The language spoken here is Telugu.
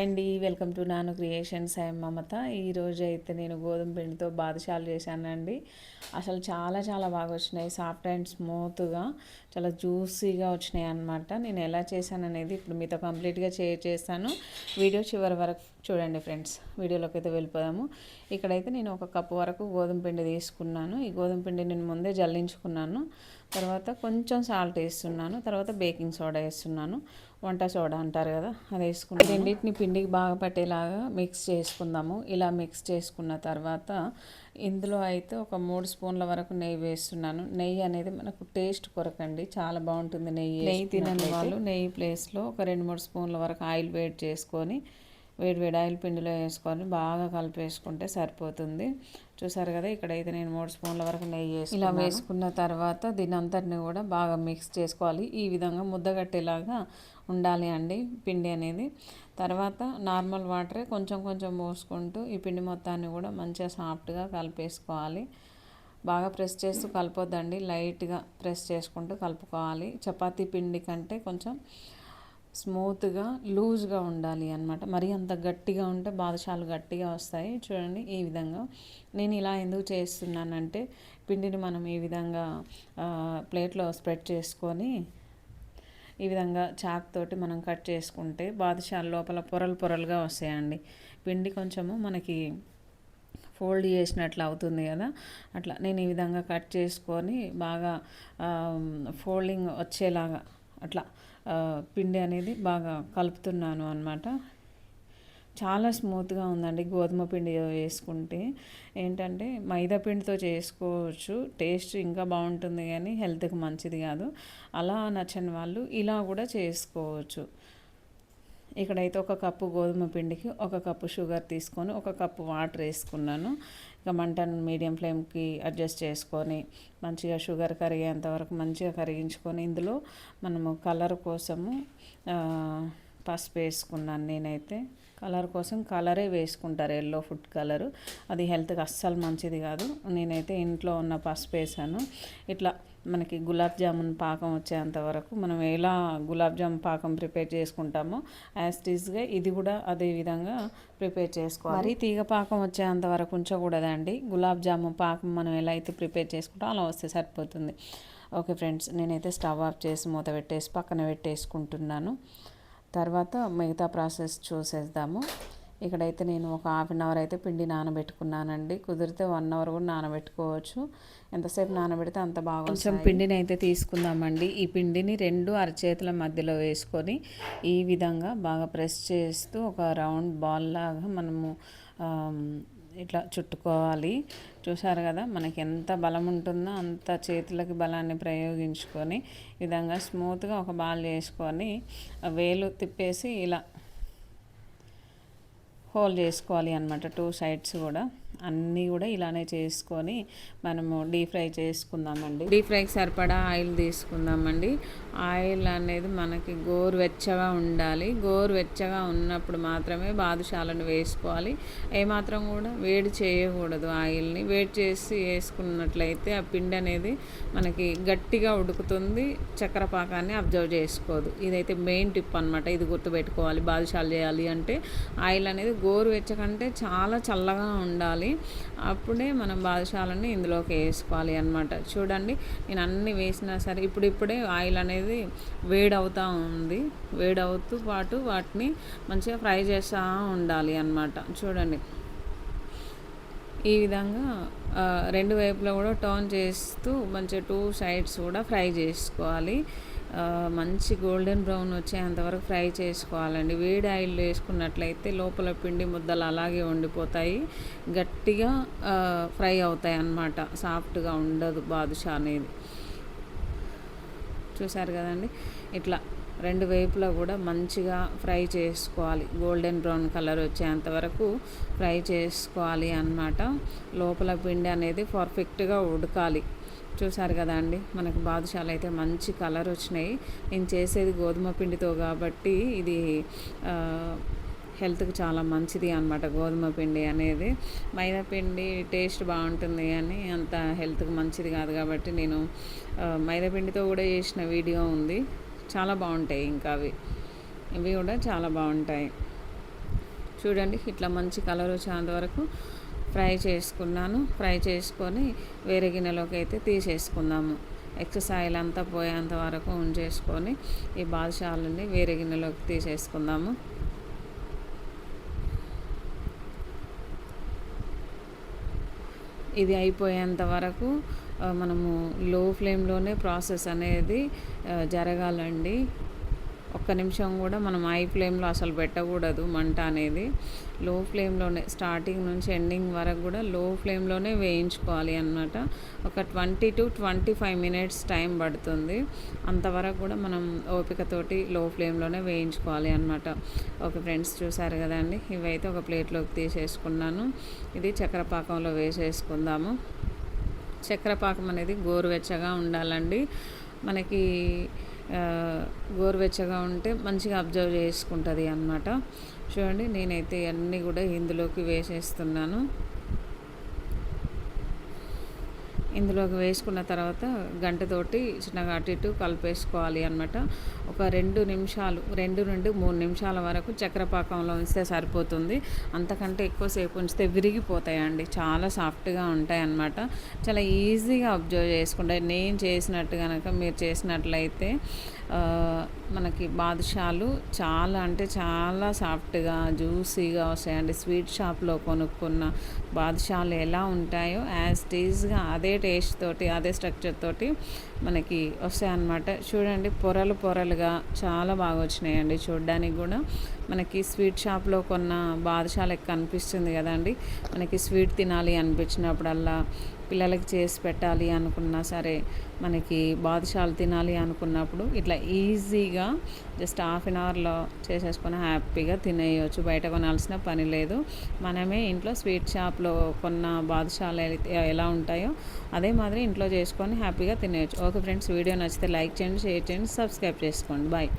అండి welcome to Nanu creations. I'm Mamata. ఈరోజు అయితే నేను గోధుమ పిండితో బాదుషాలు చేశానండి. అసలు చాలా చాలా బాగా వచ్చినాయి. సాఫ్ట్ అండ్ స్మూత్గా. చాలా జ్యూసీగా వచ్చినాయి అనమాట నేను ఎలా చేశాను అనేది ఇప్పుడు మీతో కంప్లీట్గా షేర్ చేస్తాను. వీడియో చివరి వరకు చూడండి ఫ్రెండ్స్. వీడియోలోకి అయితే వెళ్ళిపోదాము. ఇక్కడైతే నేను ఒక కప్పు వరకు గోధుమ పిండి తీసుకున్నాను. ఈ గోధుమ పిండి నేను ముందే జల్లించుకున్నాను. తర్వాత కొంచెం సాల్ట్ వేస్తున్నాను. తర్వాత బేకింగ్ సోడా వేస్తున్నాను. వంట సోడా అంటారు కదా అది వేసుకున్నాను. రెండింటిని పిండికి బాగా పట్టేలాగా మిక్స్ చేసుకుందాము. ఇలా మిక్స్ చేసుకున్న తర్వాత ఇందులో అయితే ఒక మూడు స్పూన్ల వరకు నెయ్యి వేస్తున్నాను. నెయ్యి అనేది మనకు టేస్ట్ కొరకండి. చాలా బాగుంటుంది నెయ్యి నెయ్యి తినని వాళ్ళు నెయ్యి ప్లేస్లో ఒక రెండు మూడు స్పూన్ల వరకు ఆయిల్ వేడి చేసుకొని వేడి వేడి ఆయిల్ పిండిలో వేసుకొని బాగా కలిపేసుకుంటే సరిపోతుంది. చూసారు కదా ఇక్కడైతే నేను మూడు స్పూన్ల వరకు నెయ్యి వేసి ఇలా వేసుకున్న తర్వాత దీని అంతటిని కూడా బాగా మిక్స్ చేసుకోవాలి. ఈ విధంగా ముద్దగట్టేలాగా ఉండాలి అండి పిండి అనేది. తర్వాత నార్మల్ వాటరే కొంచెం కొంచెం పోసుకుంటూ ఈ పిండి మొత్తాన్ని కూడా మంచిగా సాఫ్ట్గా కలిపేసుకోవాలి. బాగా ప్రెస్ చేస్తూ కలపొద్దండి. లైట్గా ప్రెస్ చేసుకుంటూ కలుపుకోవాలి. చపాతీ పిండి కంటే కొంచెం స్మూత్గా లూజ్గా ఉండాలి అనమాట మరీ అంత గట్టిగా ఉంటే బాదుషాలు గట్టిగా వస్తాయి. చూడండి ఈ విధంగా. నేను ఇలా ఎందుకు చేస్తున్నానంటే పిండిని మనం ఈ విధంగా ప్లేట్లో స్ప్రెడ్ చేసుకొని ఈ విధంగా చాక్ తోటి మనం కట్ చేసుకుంటే బాదుషాలు లోపల పొరలు పొరలుగా వస్తాయండి. పిండి కొంచెము మనకి ఫోల్డ్ చేసినట్లు అవుతుంది కదా. అట్లా నేను ఈ విధంగా కట్ చేసుకొని బాగా ఫోల్డింగ్ వచ్చేలాగా అట్లా పిండి అనేది బాగా కలుపుతున్నాను అనమాట చాలా స్మూత్గా ఉందండి గోధుమ పిండి వేసుకుంటే. ఏంటంటే మైదా పిండితో చేసుకోవచ్చు టేస్ట్ ఇంకా బాగుంటుంది కానీ హెల్త్కి మంచిది కాదు. అలా నచ్చని వాళ్ళు ఇలా కూడా చేసుకోవచ్చు. ఇక్కడైతే ఒక కప్పు గోధుమ పిండికి ఒక కప్పు షుగర్ తీసుకొని ఒక కప్పు వాటర్ వేసుకున్నాను. ఇక మంటను మీడియం ఫ్లేమ్కి అడ్జస్ట్ చేసుకొని మంచిగా షుగర్ కరిగేంతవరకు మంచిగా కరిగించుకొని ఇందులో మనము కలర్ కోసము పసుపు వేసుకున్నాను నేనైతే. కలర్ కోసం కలరే వేసుకుంటారు ఎల్లో ఫుడ్ కలరు. అది హెల్త్కి అస్సలు మంచిది కాదు. నేనైతే ఇంట్లో ఉన్న పసుపు వేసాను. ఇట్లా మనకి గులాబ్ జామున్ పాకం వచ్చేంత వరకు మనం ఎలా గులాబ్ జామున్ పాకం ప్రిపేర్ చేసుకుంటామో యాజ్ టీజ్గా ఇది కూడా అదే విధంగా ప్రిపేర్ చేసుకోవాలి. మరి? తీగ పాకం వచ్చేంత వరకు ఉంచకూడదండి. గులాబ్ జామున్ పాకం మనం ఎలా అయితే ప్రిపేర్ చేసుకుంటామో అలా వస్తే సరిపోతుంది. ఓకే ఫ్రెండ్స్ నేనైతే స్టవ్ ఆఫ్ చేసి మూత పెట్టేసి పక్కన పెట్టేసుకుంటున్నాను. తర్వాత మిగతా ప్రాసెస్ చూసేద్దాము. ఇక్కడైతే నేను ఒక హాఫ్ అన్ అవర్ అయితే పిండి నానబెట్టుకున్నానండి. కుదిరితే వన్ అవర్ కూడా నానబెట్టుకోవచ్చు. ఎంతసేపు నానబెడితే అంత బాగా కొంచెం పిండిని అయితే తీసుకుందామండి. ఈ పిండిని రెండు అరచేతుల మధ్యలో వేసుకొని ఈ విధంగా బాగా ప్రెస్ చేస్తూ ఒక రౌండ్ బాల్ లాగా మనము ఇట్లా చుట్టుకోవాలి. చూసారు కదా మనకి ఎంత బలం ఉంటుందో అంత చేతులకి బలాన్ని ప్రయోగించుకొని విధంగా స్మూత్గా ఒక బాల్ చేసుకొని వేలు తిప్పేసి ఇలా హోల్ చేసుకోవాలి అనమాట టూ సైడ్స్ కూడా. అన్నీ కూడా ఇలానే చేసుకొని మనము డీప్ ఫ్రై చేసుకుందామండి. డీప్ ఫ్రైకి సరిపడా ఆయిల్ తీసుకుందామండి. ఆయిల్ అనేది మనకి గోరువెచ్చగా ఉండాలి. గోరువెచ్చగా ఉన్నప్పుడు మాత్రమే బాదుషాలను వేసుకోవాలి. ఏమాత్రం కూడా వేడి చేయకూడదు ఆయిల్ని. వేడి చేసి వేసుకున్నట్లయితే ఆ పిండి అనేది మనకి గట్టిగా ఉడుకుతుంది. చక్కెర పాకాన్ని అబ్జర్వ్ చేసుకోదు. ఇదైతే మెయిన్ టిప్ అనమాట ఇది గుర్తుపెట్టుకోవాలి. బాదుషాలు చేయాలి అంటే ఆయిల్ అనేది గోరువెచ్చకంటే చాలా చల్లగా ఉండాలి. వేసుకోవాలి అప్పుడే మనం బాదుషాలని ఇందులోకి వేసుకోవాలి అనమాట చూడండి నేను అన్ని వేసినా సరే ఇప్పుడిప్పుడే ఆయిల్ అనేది వేడవుతూ ఉంది. వేడవుతూ పాటు వాటిని మంచిగా ఫ్రై చేస్తూ ఉండాలి అనమాట చూడండి. ఈ విధంగా రెండు వైపులో కూడా టర్న్ చేస్తూ మంచిగా టూ సైడ్స్ కూడా ఫ్రై చేసుకోవాలి. మంచి గోల్డెన్ బ్రౌన్ వచ్చేంతవరకు ఫ్రై చేసుకోవాలండి. వేడి ఆయిల్ వేసుకున్నట్లయితే లోపల పిండి ముద్దలు అలాగే ఉండిపోతాయి. గట్టిగా ఫ్రై అవుతాయి అన్నమాట సాఫ్ట్గా ఉండదు బాదుషా అనేది. చూసారు కదండి? ఇట్లా రెండు వైపులా కూడా మంచిగా ఫ్రై చేసుకోవాలి. గోల్డెన్ బ్రౌన్ కలర్ వచ్చేంత వరకు ఫ్రై చేసుకోవాలి అన్నమాట. లోపల పిండి అనేది పర్ఫెక్ట్గా ఉడకాలి. చూసారు కదా అండి. మనకు బాదుషాలు అయితే మంచి కలర్ వచ్చినాయి. నేను చేసేది గోధుమ పిండితో కాబట్టి ఇది హెల్త్కి చాలా మంచిది అనమాట గోధుమ పిండి అనేది. మైదా పిండి టేస్ట్ బాగుంటుంది కానీ అంత హెల్త్కి మంచిది కాదు కాబట్టి నేను మైదా పిండితో కూడా చేసిన వీడియో ఉంది. చాలా బాగుంటాయి ఇంకా అవి. ఇవి కూడా చాలా బాగుంటాయి. చూడండి ఇట్లా మంచి కలర్ వచ్చేంత వరకు ఫ్రై చేసుకున్నాను. ఫ్రై చేసుకొని వేరే గిన్నెలోకి అయితే తీసేసుకుందాము. ఎక్సెస్ ఆయిల్ అంతా పోయేంత వరకు ఉంచేసుకొని ఈ బాదుషాలని వేరే గిన్నెలోకి తీసేసుకుందాము. ఇది అయిపోయేంత వరకు మనము లో ఫ్లేమ్లోనే ప్రాసెస్ అనేది జరగాలండి. ఒక్క నిమిషం కూడా మనం హై ఫ్లేమ్లో అసలు పెట్టకూడదు మంట అనేది. లో ఫ్లేమ్లోనే స్టార్టింగ్ నుంచి ఎండింగ్ వరకు కూడా లో ఫ్లేమ్లోనే వేయించుకోవాలి అనమాట ఒక twenty to twenty five minutes time పడుతుంది. అంతవరకు కూడా మనం ఓపికతోటి లో ఫ్లేమ్లోనే వేయించుకోవాలి అనమాట ఓకే ఫ్రెండ్స్ చూసారు కదండి ఇవైతే ఒక ప్లేట్లోకి తీసేసుకున్నాను. ఇది చక్కెర పాకంలో వేసేసుకుందాము. చక్కెర పాకం అనేది గోరువెచ్చగా ఉండాలండి. మనకి గోరువెచ్చగా ఉంటే మంచిగా అబ్జర్వ్ చేసుకుంటుంది అనమాట చూడండి నేనైతే అన్నీ కూడా ఇందులోకి వేసేస్తున్నాను. ఇందులోకి వేసుకున్న తర్వాత గంటతోటి చిన్నగా అటు ఇటు కలిపేసుకోవాలి అనమాట ఒక రెండు నిమిషాలు రెండు నుండి మూడు నిమిషాల వరకు చక్రపాకంలో ఉంచితే సరిపోతుంది. అంతకంటే ఎక్కువసేపు ఉంచితే విరిగిపోతాయండి. చాలా సాఫ్ట్గా ఉంటాయి అన్నమాట. చాలా ఈజీగా అబ్జర్వ్ చేసుకుంటాయి నేను చేసినట్టు కనుక మీరు చేసినట్లయితే మనకి బాదుషాలు చాలా అంటే చాలా సాఫ్ట్గా జ్యూసీగా వస్తాయండి. స్వీట్ షాప్లో కొనుక్కున్న బాదుషాలు ఎలా ఉంటాయో యాజ్ టీజ్గా అదే టేస్ట్ తోటి అదే స్ట్రక్చర్ తోటి మనకి వస్తాయన్నమాట. చూడండి పొరలు పొరలుగా చాలా బాగా వచ్చినాయండి చూడడానికి కూడా. మనకి స్వీట్ షాప్లో కొన్న బాదుషాలెక్క అనిపిస్తుంది కదండి. మనకి స్వీట్ తినాలి అనిపించినప్పుడల్లా పిల్లలకి చేసి పెట్టాలి అనుకున్నా సరే మనకి బాదుషాలు తినాలి అనుకున్నప్పుడు ఇట్లా ఈజీగా జస్ట్ హాఫ్ అన్ అవర్లో చేసేసుకొని హ్యాపీగా తినేయచ్చు. బయట కొనాల్సిన పని లేదు. మనమే ఇంట్లో స్వీట్ షాప్లో కొన్న బాదుషాలు ఎలా ఉంటాయో అదే మాదిరి ఇంట్లో చేసుకొని హ్యాపీగా తినేయచ్చు. ఓకే ఫ్రెండ్స్ వీడియో నచ్చితే లైక్ చేయండి షేర్ చేయండి సబ్స్క్రైబ్ చేసుకోండి. బాయ్.